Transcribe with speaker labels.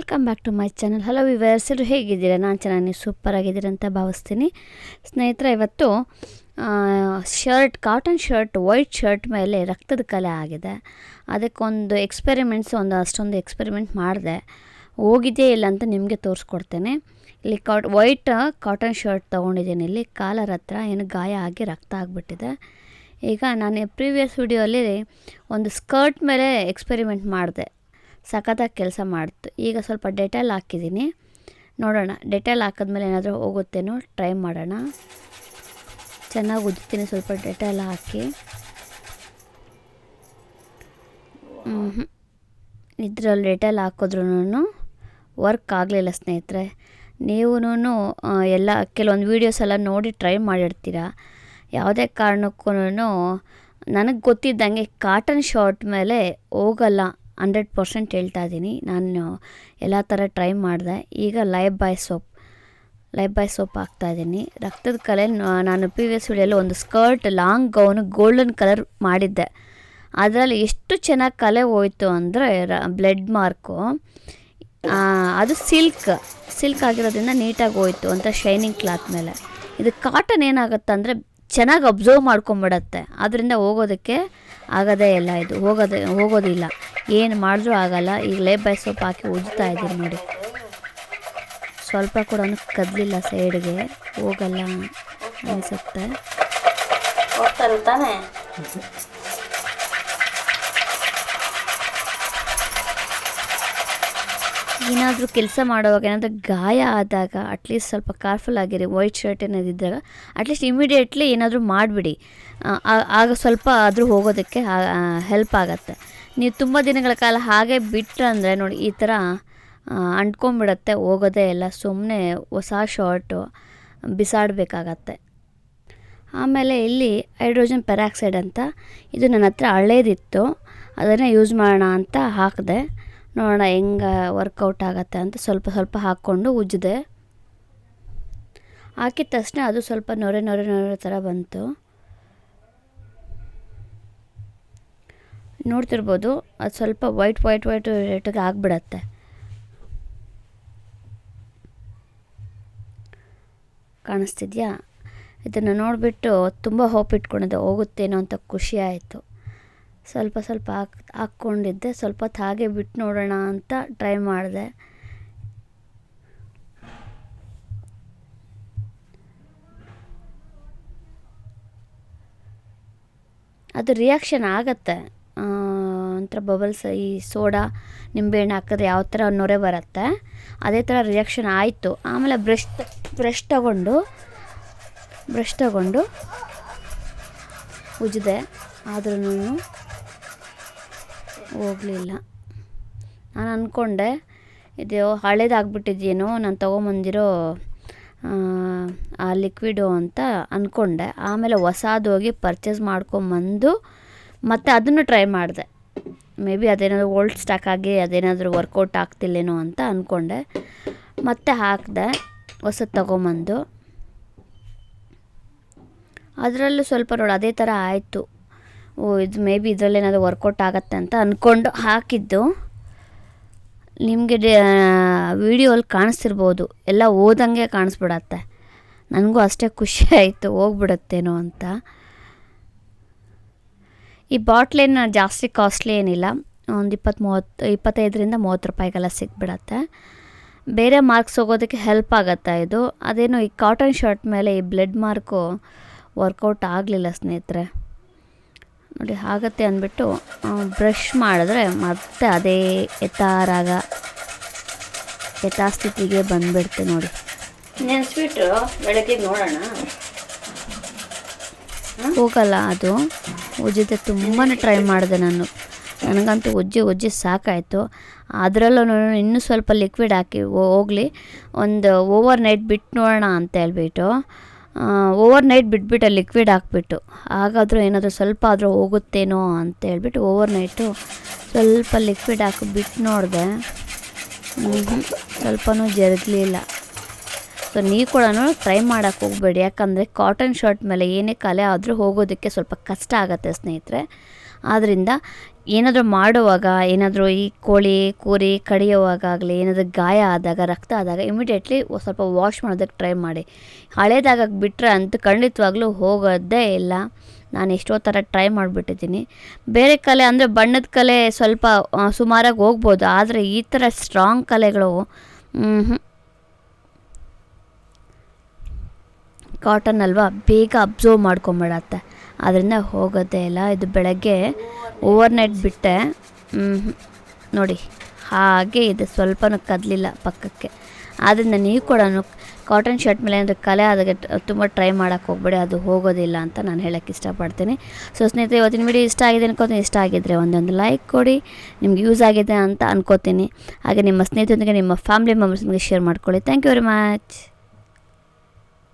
Speaker 1: Welcome back to my channel hello viewers ಎಲ್ಲರೂ ಹೇಗಿದ್ದೀರಾ? ನಾನು ಚೆನ್ನಾಗಿ ಸೂಪರ್ ಆಗಿದ್ದೀರ ಅಂತ ಭಾವಿಸ್ತೀನಿ. ಸ್ನೇಹಿತರೆ, ಇವತ್ತು shirt cotton shirt white shirt ಮೇಲೆ ರಕ್ತದ ಕಲೆ ಆಗಿದೆ. ಅದಕ್ಕೊಂದು ಎಕ್ಸ್ಪೆರಿಮೆಂಟ್ಸ್ ಒಂದು, ಅಷ್ಟೊಂದು ಎಕ್ಸ್ಪೆರಿಮೆಂಟ್ ಮಾಡಿದೆ. ಹೋಗಿದೆಯೇ ಇಲ್ಲ ಅಂತ ನಿಮಗೆ ತೋರಿಸ್ಕೊಡ್ತೇನೆ. ಇಲ್ಲಿ ಕಾಟ್ ವೈಟ್ ಕಾಟನ್ ಶರ್ಟ್ ತೊಗೊಂಡಿದ್ದೀನಿ. ಇಲ್ಲಿ ಕಾಲರ್ ಹತ್ರ ಏನು ಗಾಯ ಆಗಿ ರಕ್ತ ಆಗಿಬಿಟ್ಟಿದೆ. ಈಗ ನಾನು ಪ್ರೀವಿಯಸ್ ವಿಡಿಯೋಲಿ ಒಂದು ಸ್ಕರ್ಟ್ ಮೇಲೆ ಎಕ್ಸ್ಪೆರಿಮೆಂಟ್ ಮಾಡಿದೆ. ಸಖತ್ತಾಗಿ ಕೆಲಸ ಮಾಡ್ತು. ಈಗ ಸ್ವಲ್ಪ ಡೆಟಲ್ ಹಾಕಿದ್ದೀನಿ. ನೋಡೋಣ, ಡೆಟಲ್ ಹಾಕಿದ್ಮೇಲೆ ಏನಾದರೂ ಹೋಗುತ್ತೇನೋ ಟ್ರೈ ಮಾಡೋಣ. ಚೆನ್ನಾಗಿ ಉಜ್ತೀನಿ ಸ್ವಲ್ಪ ಡೆಟಲ್ ಹಾಕಿ. ಇದ್ರಲ್ಲಿ ಡೆಟೇಲ್ ಹಾಕಿದ್ರೂ ವರ್ಕ್ ಆಗಲಿಲ್ಲ ಸ್ನೇಹಿತರೆ. ನೀವು ಎಲ್ಲ ಕೆಲವೊಂದು ವೀಡಿಯೋಸ್ ಎಲ್ಲ ನೋಡಿ ಟ್ರೈ ಮಾಡಿರ್ತೀರ? ಯಾವುದೇ ಕಾರಣಕ್ಕೂ ನನಗೆ ಗೊತ್ತಿದ್ದಂಗೆ ಕಾಟನ್ ಶಾರ್ಟ್ ಮೇಲೆ ಹೋಗಲ್ಲ. ಹಂಡ್ರೆಡ್ ಪರ್ಸೆಂಟ್ ಹೇಳ್ತಾ ಇದ್ದೀನಿ. ನಾನು ಎಲ್ಲ ಥರ ಟ್ರೈ ಮಾಡಿದೆ. ಈಗ Lifebuoy soap, Lifebuoy soap ಹಾಕ್ತಾಯಿದ್ದೀನಿ ರಕ್ತದ ಕಲೆ, ನಾನು ಪ್ರೀವಿಯಸ್ ವಿಡಿಯೋಲಿ ಒಂದು skirt long gown golden colour ಮಾಡಿದ್ದೆ. ಅದರಲ್ಲಿ ಎಷ್ಟು ಚೆನ್ನಾಗಿ ಕಲೆ ಹೋಯಿತು ಅಂದರೆ ಬ್ಲಡ್ ಮಾರ್ಕು. ಅದು ಸಿಲ್ಕ್ ಸಿಲ್ಕ್ ಆಗಿರೋದ್ರಿಂದ ನೀಟಾಗಿ ಹೋಯಿತು ಅಂತ ಶೈನಿಂಗ್ ಕ್ಲಾತ್ ಮೇಲೆ. ಇದು ಕಾಟನ್ ಏನಾಗುತ್ತೆ ಅಂದರೆ ಚೆನ್ನಾಗಿ ಅಬ್ಸರ್ವ್ ಮಾಡ್ಕೊಂಬಿಡತ್ತೆ. ಅದರಿಂದ ಹೋಗೋದಕ್ಕೆ ಆಗೋದೇ ಇಲ್ಲ ಇದು, ಹೋಗೋದೇ, ಹೋಗೋದಿಲ್ಲ. ಏನು ಮಾಡಿದ್ರೂ ಆಗಲ್ಲ. ಈಗ ಲೇಪ್ ಬೈ ಸೋಪ್ ಹಾಕಿ ಉಜ್ತಾ ಇದ್ದೀನಿ ನೋಡಿ. ಸ್ವಲ್ಪ ಕೂಡ ಕದಲಿಲ್ಲ ಸೈಡ್ಗೆ. ಹೋಗಲ್ಲ ಅನಿಸುತ್ತೆ. ತಾನೇ? ಏನಾದರೂ ಕೆಲಸ ಮಾಡುವಾಗ ಏನಾದರೂ ಗಾಯ ಆದಾಗ ಅಟ್ಲೀಸ್ಟ್ ಸ್ವಲ್ಪ ಕೇರ್ಫುಲ್ ಆಗಿರಿ. ವೈಟ್ ಶರ್ಟ್ ಏನಾದಿದ್ದಾಗ ಅಟ್ಲೀಸ್ಟ್ ಇಮಿಡಿಯೇಟ್ಲಿ ಏನಾದರೂ ಮಾಡಿಬಿಡಿ. ಆಗ ಸ್ವಲ್ಪ ಆದರೂ ಹೋಗೋದಕ್ಕೆ ಹೆಲ್ಪ್ ಆಗುತ್ತೆ. ನೀವು ತುಂಬ ದಿನಗಳ ಕಾಲ ಹಾಗೆ ಬಿಟ್ಟರೆ ನೋಡಿ, ಈ ಥರ ಅಂಟ್ಕೊಂಬಿಡತ್ತೆ ಹೋಗೋದೇ ಇಲ್ಲ. ಸುಮ್ಮನೆ ಹೊಸ ಶಾರ್ಟು ಬಿಸಾಡಬೇಕಾಗತ್ತೆ. ಆಮೇಲೆ ಇಲ್ಲಿ ಹೈಡ್ರೋಜನ್ ಪೆರಾಕ್ಸೈಡ್ ಅಂತ, ಇದು ನನ್ನ ಹತ್ರ ಹಳೇದಿತ್ತು. ಅದನ್ನು ಯೂಸ್ ಮಾಡೋಣ ಅಂತ ಹಾಕಿದೆ. ನೋಡೋಣ ಹೆಂಗೆ ವರ್ಕೌಟ್ ಆಗುತ್ತೆ ಅಂತ ಸ್ವಲ್ಪ ಸ್ವಲ್ಪ ಹಾಕ್ಕೊಂಡು ಉಜ್ಜಿದೆ. ಹಾಕಿದ ತಕ್ಷಣ ಅದು ಸ್ವಲ್ಪ ನೊರೆ ನೊರೆ ನೊರೆ ಥರ ಬಂತು. ನೋಡ್ತಿರ್ಬೋದು, ಅದು ಸ್ವಲ್ಪ ವೈಟ್ ವೈಟ್ ವೈಟ್ ರೇಟಾಗಿ ಆಗಿಬಿಡತ್ತೆ. ಕಾಣಿಸ್ತಿದ್ಯಾ? ಇದನ್ನು ನೋಡಿಬಿಟ್ಟು ತುಂಬ ಹೋಪ್ ಇಟ್ಕೊಂಡಿದ್ದೆ, ಹೋಗುತ್ತೇನೋ ಅಂತ ಖುಷಿ ಆಯಿತು. ಸ್ವಲ್ಪ ಸ್ವಲ್ಪ ಹಾಕ್, ಹಾಕ್ಕೊಂಡಿದ್ದೆ, ಸ್ವಲ್ಪ ಹೊತ್ತು ಹಾಗೆ ಬಿಟ್ಟು ನೋಡೋಣ ಅಂತ ಟ್ರೈ ಮಾಡಿದೆ. ಅದು ರಿಯಾಕ್ಷನ್ ಆಗತ್ತೆ. ಒಂಥರ ಬಬಲ್ಸ್ ಈ ಸೋಡಾ ನಿಂಬೆಹಣ್ಣು ಹಾಕಿದ್ರೆ ಯಾವ ಥರ ನೊರೆ ಬರುತ್ತೆ? ಅದೇ ಥರ ರಿಯಾಕ್ಷನ್ ಆಯಿತು. ಆಮೇಲೆ ಬ್ರಷ್ ಬ್ರಷ್ ತಗೊಂಡು ಬ್ರಷ್ ತಗೊಂಡು ಉಜ್ಜಿದೆ. ಆದ್ರೂ ಹೋಗಲಿಲ್ಲ. ನಾನು ಅಂದ್ಕೊಂಡೆ ಇದು ಹಳೇದಾಗ್ಬಿಟ್ಟಿದ್ಯೇನೋ, ನಾನು ತೊಗೊಂಬಂದಿರೋ, ಆ ಲಿಕ್ವಿಡು ಅಂತ ಅಂದ್ಕೊಂಡೆ ಆಮೇಲೆ ಹೊಸಾದೋಗಿ ಪರ್ಚೇಸ್ ಮಾಡ್ಕೊಂಬಂದು ಮತ್ತು ಅದನ್ನು ಟ್ರೈ ಮಾಡಿದೆ. ಮೇ ಬಿ ಅದೇನಾದರೂ ಓಲ್ಡ್ ಸ್ಟಾಕ್ ಆಗಿ ಅದೇನಾದರೂ ವರ್ಕೌಟ್ ಆಗ್ತಿಲ್ಲೇನೋ ಅಂತ ಅಂದ್ಕೊಂಡೆ ಮತ್ತೆ ಹಾಕಿದೆ, ಹೊಸದು ತೊಗೊಂಬಂದು. ಅದರಲ್ಲೂ ಸ್ವಲ್ಪ ನೋಡಿ, ಅದೇ ಥರ ಆಯಿತು. ಓ, ಇದು ಮೇ ಬಿ ಇದರಲ್ಲೇನಾದರೂ ವರ್ಕೌಟ್ ಆಗುತ್ತೆ ಅಂತ ಅಂದ್ಕೊಂಡು ಹಾಕಿದ್ದು. ನಿಮಗೆ ವಿಡಿಯೋಲ್ಲಿ ಕಾಣಿಸ್ತಿರ್ಬೋದು. ಎಲ್ಲ ಓದಂಗೆ ಕಾಣಿಸ್ಬಿಡತ್ತೆ. ನನಗೂ ಅಷ್ಟೇ ಖುಷಿ ಆಯಿತು, ಹೋಗ್ಬಿಡತ್ತೇನೋ ಅಂತ. ಈ ಬಾಟ್ಲೇನು ಜಾಸ್ತಿ ಕಾಸ್ಟ್ಲಿ ಏನಿಲ್ಲ. ಒಂದು ಇಪ್ಪತ್ತು ಮೂವತ್ತು ಇಪ್ಪತ್ತೈದರಿಂದ ಮೂವತ್ತು ರೂಪಾಯಿಗೆಲ್ಲ ಸಿಕ್ಬಿಡತ್ತೆ ಬೇರೆ ಮಾರ್ಕ್ಸ್ ಹೋಗೋದಕ್ಕೆ ಹೆಲ್ಪ್ ಆಗುತ್ತೆ ಇದು. ಅದೇನು ಈ ಕಾಟನ್ ಶರ್ಟ್ ಮೇಲೆ ಈ ಬ್ಲಡ್ ಮಾರ್ಕು ವರ್ಕೌಟ್ ಆಗಲಿಲ್ಲ ಸ್ನೇಹಿತರೆ. ನೋಡಿ ಆಗತ್ತೆ ಅಂದ್ಬಿಟ್ಟು ಬ್ರಷ್ ಮಾಡಿದ್ರೆ ಮತ್ತೆ ಅದೇ ಯಥಾರಾಗ ಯಥಾಸ್ಥಿತಿಗೆ ಬಂದುಬಿಡ್ತೆ ನೋಡಿ.
Speaker 2: ನೆನೆಸ್ಬಿಟ್ಟು ಬೆಳಗ್ಗೆ ನೋಡೋಣ.
Speaker 1: ಹೋಗಲ್ಲ ಅದು. ಉಜ್ಜಿದೆ ತುಂಬಾ ಟ್ರೈ ಮಾಡಿದೆ ನಾನು. ನನಗಂತೂ ಉಜ್ಜಿ ಉಜ್ಜಿ ಸಾಕಾಯಿತು. ಅದರಲ್ಲೂ ಇನ್ನೂ ಸ್ವಲ್ಪ ಲಿಕ್ವಿಡ್ ಹಾಕಿ ಹೋಗಲಿ. ಒಂದು ಓವರ್ ನೈಟ್ ಬಿಟ್ಟು ನೋಡೋಣ ಅಂತ ಹೇಳ್ಬಿಟ್ಟು ಓವರ್ ನೈಟ್ ಬಿಟ್ಬಿಟ್ಟು ಲಿಕ್ವಿಡ್ ಹಾಕ್ಬಿಟ್ಟು. ಹಾಗಾದರೂ ಏನಾದರೂ ಸ್ವಲ್ಪ ಆದರೂ ಹೋಗುತ್ತೇನೋ ಅಂತ ಹೇಳ್ಬಿಟ್ಟು ಓವರ್ ನೈಟು ಸ್ವಲ್ಪ ಲಿಕ್ವಿಡ್ ಹಾಕಿ ಬಿಟ್ಟು ನೋಡಿದೆ. ಸ್ವಲ್ಪನೂ ಜರುಗಲಿಲ್ಲ. ಸೊ ನೀವು ಕೂಡ ಟ್ರೈ ಮಾಡೋಕ್ಕೆ ಹೋಗಬೇಡಿ. ಯಾಕಂದರೆ ಕಾಟನ್ ಶರ್ಟ್ ಮೇಲೆ ಏನೇ ಕಲೆ ಆದರೂ ಹೋಗೋದಕ್ಕೆ ಸ್ವಲ್ಪ ಕಷ್ಟ ಆಗುತ್ತೆ ಸ್ನೇಹಿತರೆ. ಆದ್ದರಿಂದ ಏನಾದರೂ ಮಾಡುವಾಗ, ಏನಾದರೂ ಈ ಕೋಳಿ, ಕೂರಿ ಆಗಲಿ ಏನಾದರೂ ಗಾಯ ಆದಾಗ, ರಕ್ತ ಆದಾಗ ಇಮಿಡಿಯೇಟ್ಲಿ ಸ್ವಲ್ಪ ವಾಶ್ ಮಾಡೋದಕ್ಕೆ ಟ್ರೈ ಮಾಡಿ. ಹಳೇದಾಗ ಬಿಟ್ಟರೆ ಅಂತೂ ಖಂಡಿತವಾಗ್ಲೂ ಹೋಗೋದೇ ಇಲ್ಲ. ನಾನು ಎಷ್ಟೋ ಥರ ಟ್ರೈ ಮಾಡಿಬಿಟ್ಟಿದ್ದೀನಿ. ಬೇರೆ ಕಲೆ ಅಂದರೆ ಬಣ್ಣದ ಕಲೆ ಸ್ವಲ್ಪ ಸುಮಾರಾಗಿ ಹೋಗ್ಬೋದು. ಆದರೆ ಈ ಥರ ಸ್ಟ್ರಾಂಗ್ ಕಲೆಗಳು ಕಾಟನ್ ಅಲ್ವಾ, ಬೇಗ ಅಬ್ಸರ್ವ್ ಮಾಡ್ಕೊಂಬಿಡತ್ತೆ. ಅದರಿಂದ ಹೋಗೋದೇ ಇಲ್ಲ. ಇದು ಬೆಳಗ್ಗೆ ಓವರ್ ನೈಟ್ ಬಿಟ್ಟೆ ನೋಡಿ, ಹಾಗೆ ಇದೆ. ಸ್ವಲ್ಪನೂ ಕದಲಿಲ್ಲ ಪಕ್ಕಕ್ಕೆ. ಆದ್ದರಿಂದ ನೀವು ಕೂಡ ಕಾಟನ್ ಶರ್ಟ್ ಮೇಲೆ ಏನಾದರೂ ಕಲೆ ಅದಕ್ಕೆ ತುಂಬ ಟ್ರೈ ಮಾಡೋಕ್ಕೆ ಹೋಗ್ಬೇಡಿ. ಅದು ಹೋಗೋದಿಲ್ಲ ಅಂತ ನಾನು ಹೇಳೋಕ್ಕೆ ಇಷ್ಟಪಡ್ತೀನಿ. ಸೊ ಸ್ನೇಹಿತರೆ, ಇವತ್ತಿನ ವಿಡಿಯೋ ಇಷ್ಟ ಆಗಿದೆ ಅನ್ಕೋತೀನಿ. ಇಷ್ಟ ಆಗಿದ್ದರೆ ಒಂದೊಂದು ಲೈಕ್ ಕೊಡಿ. ನಿಮ್ಗೆ ಯೂಸ್ ಆಗಿದೆ ಅಂತ ಅನ್ಕೋತೀನಿ. ಹಾಗೆ ನಿಮ್ಮ ಸ್ನೇಹಿತರೊಂದಿಗೆ, ನಿಮ್ಮ ಫ್ಯಾಮಿಲಿ ಮೆಂಬರ್ಸ್ನಿಗೆ ಶೇರ್ ಮಾಡ್ಕೊಳ್ಳಿ. Thank you very much